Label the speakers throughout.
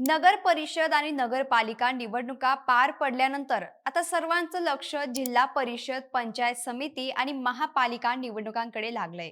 Speaker 1: नगर परिषद आणि नगरपालिका निवडणुका पार पडल्यानंतर आता सर्वांचं लक्ष जिल्हा परिषद पंचायत समिती आणि महापालिका निवडणुकांकडे लागलंय.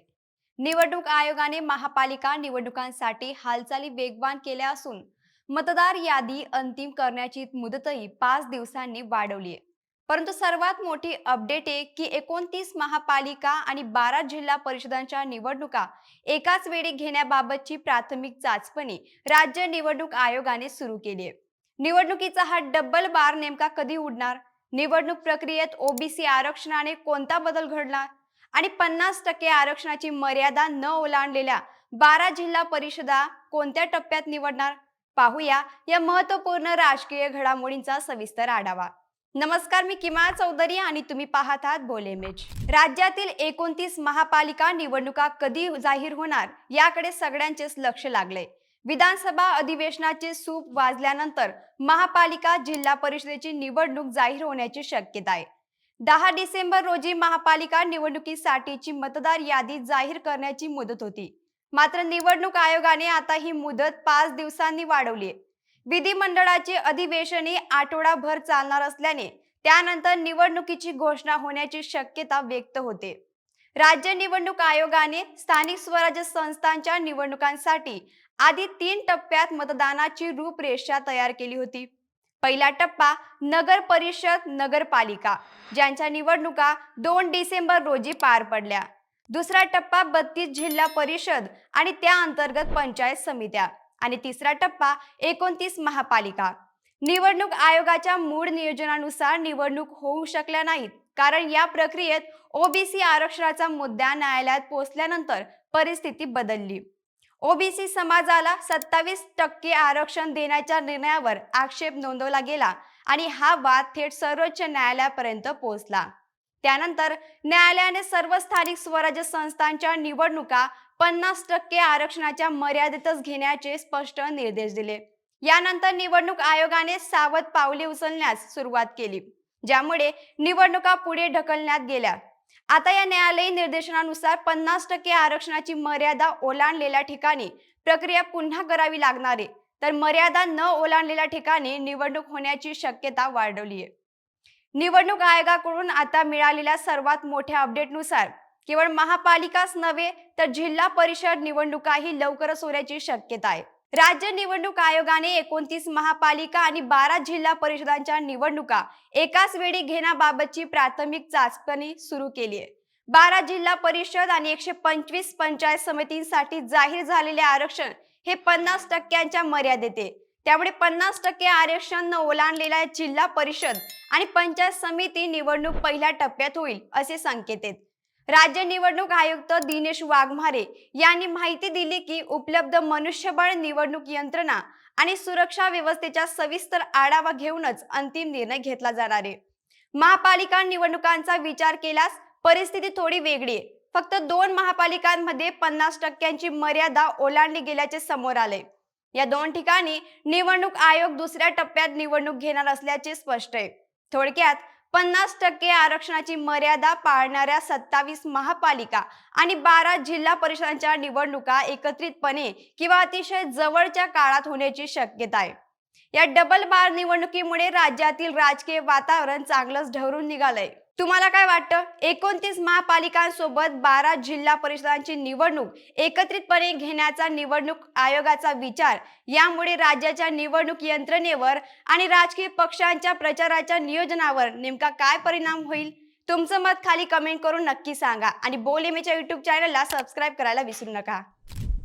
Speaker 1: निवडणूक आयोगाने महापालिका निवडणुकांसाठी हालचाली वेगवान केल्या असून मतदार यादी अंतिम करण्याची मुदतही पाच दिवसांनी वाढवली आहे परंतु सर्वात मोठी अपडेट आहे की एकोणतीस महापालिका आणि बारा जिल्हा परिषदांच्या निवडणुका एकाच वेळी घेण्याबाबतची प्राथमिक चाचपणी राज्य निवडणूक आयोगाने सुरू केली आहे. निवडणुकीचा हा डब्बल बार नेमका कधी उडणार? निवडणूक प्रक्रियेत ओबीसी आरक्षणाने कोणता बदल घडला? आणि पन्नास टक्के आरक्षणाची मर्यादा न ओलांडलेल्या बारा जिल्हा परिषदा कोणत्या टप्प्यात निवडणार? पाहूया या महत्त्वपूर्ण राजकीय घडामोडींचा सविस्तर आढावा. नमस्कार मी किमा चौधरी आणि तुम्ही पाहत आहात बोलेमेज राज्यातील एकोणतीस महापालिका निवडणुका कधी जाहीर होणार याकडे सगळ्यांचेच लक्ष लागले. विधानसभा अधिवेशनाचे सूप वाजल्यानंतर महापालिका जिल्हा परिषदेची निवडणूक जाहीर होण्याची शक्यता आहे. दहा डिसेंबर रोजी महापालिका निवडणुकीसाठीची मतदार यादी जाहीर करण्याची मुदत होती. मात्र निवडणूक आयोगाने आता ही मुदत पाच दिवसांनी वाढवली आहे. विधिमंडळाची अधिवेशने आठवडाभर चालणार असल्याने त्यानंतर निवडणुकीची घोषणा होण्याची शक्यता व्यक्त होते. राज्य निवडणूक आयोगाने स्थानिक स्वराज्य संस्थांच्या निवडणुकांसाठी आधी तीन टप्प्यात मतदानाची रूपरेषा तयार केली होती. पहिला टप्पा नगर परिषद नगरपालिका ज्यांच्या निवडणुका दोन डिसेंबर रोजी पार पडल्या. दुसरा टप्पा बत्तीस जिल्हा परिषद आणि त्या अंतर्गत पंचायत समित्या. आणि तिसरा टप्पा एकोणतीस महापालिका. निवडणूक आयोगाच्या मूळ नियोजनानुसार निवडणूक होऊ शकल्या नाहीत. कारण या प्रक्रियेत ओबीसी आरक्षणाचा मुद्दा न्यायालयात पोहोचल्यानंतर परिस्थिती बदलली. ओबीसी समाजाला सत्तावीस टक्के आरक्षण देण्याच्या निर्णयावर आक्षेप नोंदवला गेला आणि हा वाद थेट सर्वोच्च न्यायालयापर्यंत पोहोचला. त्यानंतर न्यायालयाने सर्व स्थानिक स्वराज्य संस्थांच्या निवडणुका पन्नास टक्के आरक्षणाच्या मर्यादेतच घेण्याचे स्पष्ट निर्देश दिले. यानंतर निवडणूक आयोगाने सावध पावले उचलण्यास सुरुवात केली ज्यामुळे निवडणुका पुढे ढकलण्यात गेल्या. आता या न्यायालयीन निर्देशनानुसार पन्नास टक्के आरक्षणाची मर्यादा ओलांडलेल्या ठिकाणी प्रक्रिया पुन्हा करावी लागणार आहे. तर मर्यादा न ओलांडलेल्या ठिकाणी निवडणूक होण्याची शक्यता वाढवली आहे. निवडणूक आयोगाकडून आता मिळालेल्या सर्वात मोठ्या अपडेटनुसार केवळ महापालिकाच नव्हे तर जिल्हा परिषद निवडणुकाही लवकरच होण्याची शक्यता आहे. राज्य निवडणूक आयोगाने एकोणतीस महापालिका आणि बारा जिल्हा परिषदांच्या निवडणुका एकाच वेळी घेण्याबाबतची प्राथमिक चाचपणी सुरू केली आहे. बारा जिल्हा परिषद आणि एकशे पंचवीस पंचायत समितींसाठी जाहीर झालेले आरक्षण हे पन्नास टक्क्यांच्या मर्यादेत आहे. त्यामुळे पन्नास टक्के आरक्षण ओलांडलेला ओलांडलेल्या जिल्हा परिषद आणि पंचायत समिती निवडणूक पहिल्या टप्प्यात होईल असे संकेत आहेत. राज्य निवडणूक आयुक्त दिनेश वाघमारे यांनी माहिती दिली की उपलब्ध मनुष्यबळ निवडणूक यंत्रणा आणि सुरक्षा व्यवस्थेचा सविस्तर आढावा घेऊनच अंतिम निर्णय घेतला जाणार आहे. महापालिका निवडणुकांचा विचार केल्यास परिस्थिती थोडी वेगळी आहे. फक्त दोन महापालिकांमध्ये पन्नास टक्क्यांची मर्यादा ओलांडली गेल्याचे समोर आले या दोन ठिकाणी निवडणूक आयोग दुसऱ्या टप्प्यात निवडणूक घेणार असल्याचे स्पष्ट आहे. थोडक्यात पन्नास टक्के आरक्षणाची मर्यादा पाळणाऱ्या सत्तावीस महापालिका आणि बारा जिल्हा परिषदांच्या निवडणुका एकत्रितपणे किंवा अतिशय जवळच्या काळात होण्याची शक्यता आहे. या डबल बार निवडणुकीमुळे राज्यातील राजकीय वातावरण चांगलंच ढवरून निघालंय. तुम्हाला काय वाटतं? एकोणतीस महापालिकांसोबत बारा जिल्हा परिषदांची निवडणूक एकत्रितपणे घेण्याचा निवडणूक आयोगाचा विचार यामुळे राज्याच्या निवडणूक यंत्रणेवर आणि राजकीय पक्षांच्या प्रचाराच्या नियोजनावर नेमका काय परिणाम होईल? तुमचं मत खाली कमेंट करून नक्की सांगा आणि बोल एमच्या युट्यूब चॅनलला सबस्क्राईब करायला विसरू नका.